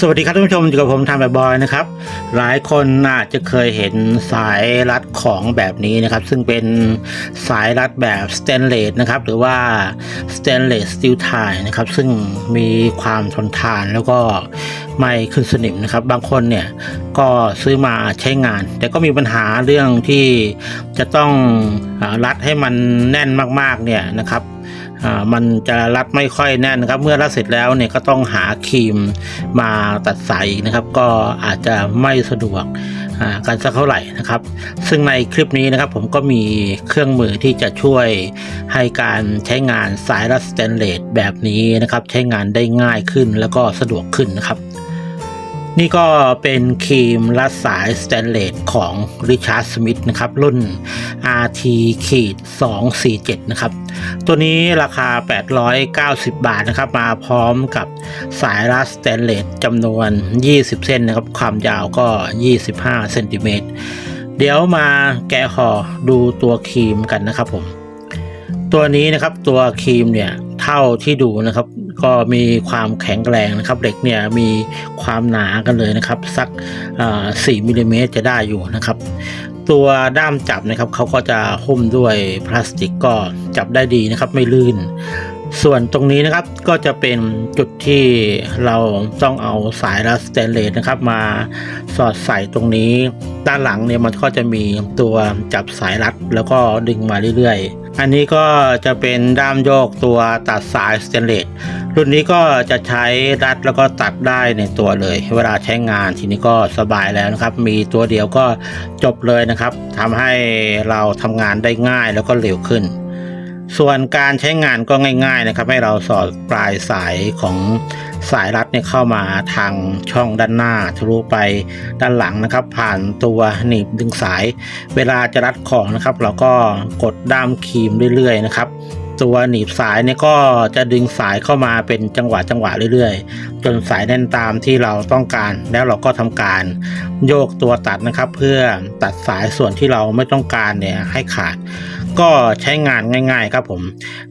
สวัสดีครับท่านผู้ชมอยู่กับผมทำแบบบอยนะครับ หลายคนอาจจะเคยเห็นสายรัดของแบบนี้นะครับ ซึ่งเป็นสายรัดแบบสแตนเลสนะครับ หรือว่าสแตนเลสสตีลไทนะครับ ซึ่งมีความทนทานแล้วก็ไม่ขึ้นสนิมนะครับ บางคนเนี่ยก็ซื้อมาใช้งาน แต่ก็มีปัญหาเรื่องที่จะต้องรัดให้มันแน่นมากๆเนี่ยนะครับ มันจะรัดไม่ค่อยแน่นนะครับ เมื่อรัดเสร็จแล้วเนี่ยก็ต้องหาครีมมาตัดสายนะครับ ก็อาจจะไม่สะดวกกันสักเท่าไหร่นะครับ ซึ่งในคลิปนี้นะครับผมก็มีเครื่องมือที่จะช่วยให้การใช้งานสายรัดสแตนเลสแบบนี้นะครับ ใช้งานได้ง่ายขึ้นแล้วก็สะดวกขึ้นนะครับ นี่ก็เป็นครีมรัดสายสแตนเลสของ Richard Smith นะครับ รุ่น RT ขีด247 นะครับ ตัวนี้ราคา 890 บาทนะครับ มาพร้อมกับสายรัดสแตนเลสจำนวน 20 เส้นนะครับ ความยาวก็ 25 เซนติเมตร เดี๋ยวมาแกะห่อดูตัวครีมกันนะครับผม ตัวนี้นะครับตัวครีมเนี่ยเท่าที่ดูนะครับ ก็มีความแข็งแรงนะครับเหล็กเนี่ยมีความหนากันเลยนะครับ สัก4มิลลิเมตรจะได้อยู่นะครับ ตัวด้ามจับนะครับเขาก็จะหุ้มด้วยพลาสติกก็จับได้ดีนะครับ ไม่ลื่น ส่วนตรงนี้นะครับก็จะเป็นจุดที่เราต้องเอาสายรัสแตนเลสนะครับ มาสอดใส่ตรงนี้ ด้านหลังเนี่ยมันก็จะมีตัวจับสายรัดแล้วก็ดึงมาเรื่อยๆ อันนี้ก็จะเป็นด้ามโยกตัวตัดสายสเตนเลสรุ่นนี้ก็จะใช้รัดแล้วก็ตัดได้ในตัวเลย เวลาใช้งานทีนี้ก็สบายแล้วนะครับ มีตัวเดียวก็จบเลยนะครับทำให้เราทำงานได้ง่ายแล้วก็เร็วขึ้น ส่วนการใช้งานก็ง่าย ๆนะครับ ให้เราสอดปลายสายของสายรัดเนี่ยเข้ามาทางช่องด้านหน้าทะลุไปด้านหลังนะครับ ผ่านตัวหนีบดึงสาย เวลาจะรัดของนะครับ เราก็กดด้ามครีมเรื่อยๆนะครับตัวหนีบสายเนี่ยก็จะดึงสายเข้ามาเป็นจังหวะจังหวะเรื่อยๆ จนสายแน่นตามที่เราต้องการ แล้วเราก็ทำการโยกตัวตัดนะครับ เพื่อตัดสายส่วนที่เราไม่ต้องการเนี่ยให้ขาด ก็ใช้งานง่ายๆครับผม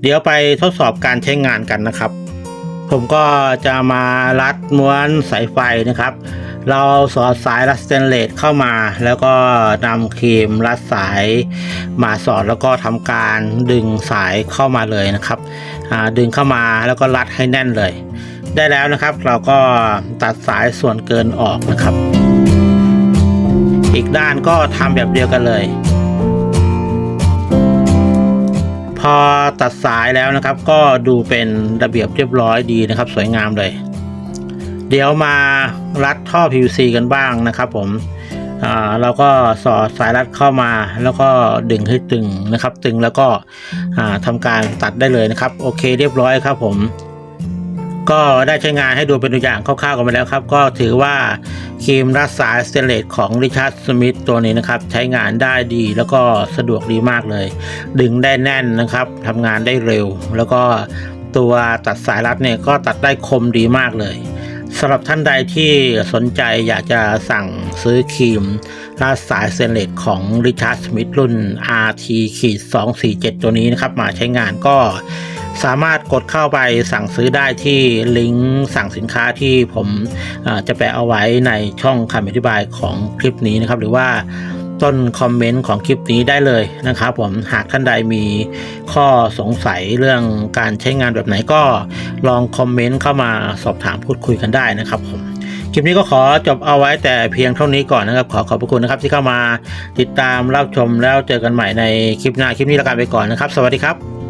เดี๋ยวไปทดสอบการใช้งานกันนะครับ ผมก็จะมารัดม้วนสายไฟนะครับ เราสอดสายรัดสเตนเลสเข้ามา แล้วก็นำครีมรัดสายมาสอดแล้วก็ทำการดึงสายเข้ามาเลยนะครับดึงเข้ามาแล้วก็รัดให้แน่นเลย ได้แล้วนะครับ เราก็ตัดสายส่วนเกินออกนะครับ อีกด้านก็ทำแบบเดียวกันเลย พอตัดสายแล้วนะครับ ก็ดูเป็นระเบียบเรียบร้อยดีนะครับ สวยงามเลย เดี๋ยวมารัดท่อ PVC กันบ้างนะครับ ผมอ่าเราก็สอดสายรัดเข้ามา แล้วก็ดึงให้ตึงนะครับ ตึงแล้วก็อ่าทำการตัดได้เลยนะครับ โอเคเรียบร้อยครับผม ก็ได้ใช้งานให้ดูเป็นตัวอย่างคร่าวๆกันไปแล้วครับ ก็ถือว่าครีมรัดสายสเตนเลสของ Richard Smith ตัวนี้นะครับ ใช้งานได้ดีแล้วก็สะดวกดีมากเลย ดึงได้แน่นนะครับทำงานได้เร็ว แล้วก็ตัวตัดสายรัดเนี่ยก็ตัดได้คมดีมากเลยสำหรับท่านใดที่สนใจอยากจะสั่งซื้อครีมรัดสายเตนเลสของ Richard Smith รุ่น RT 247 ตัวนี้นะครับ มาใช้งานก็ สามารถกดเข้าไปสั่งซื้อได้ที่ลิงก์สั่งสินค้าที่ผมจะแปะเอาไว้ในช่องคำอธิบายของคลิปนี้นะครับ หรือว่าต้นคอมเมนต์ของคลิปนี้ได้เลยนะครับผมหากท่านใดมีข้อสงสัยเรื่องการใช้งานแบบไหนก็ลองคอมเมนต์เข้ามาสอบถามพูดคุยกันได้นะครับผมคลิปนี้ก็ขอจบเอาไว้แต่เพียงเท่านี้ก่อนนะครับ ขอขอบพระคุณนะครับที่เข้ามาติดตามรับชมแล้วเจอกันใหม่ในคลิปหน้าคลิปนี้ลากันไปก่อนนะครับ สวัสดีครับ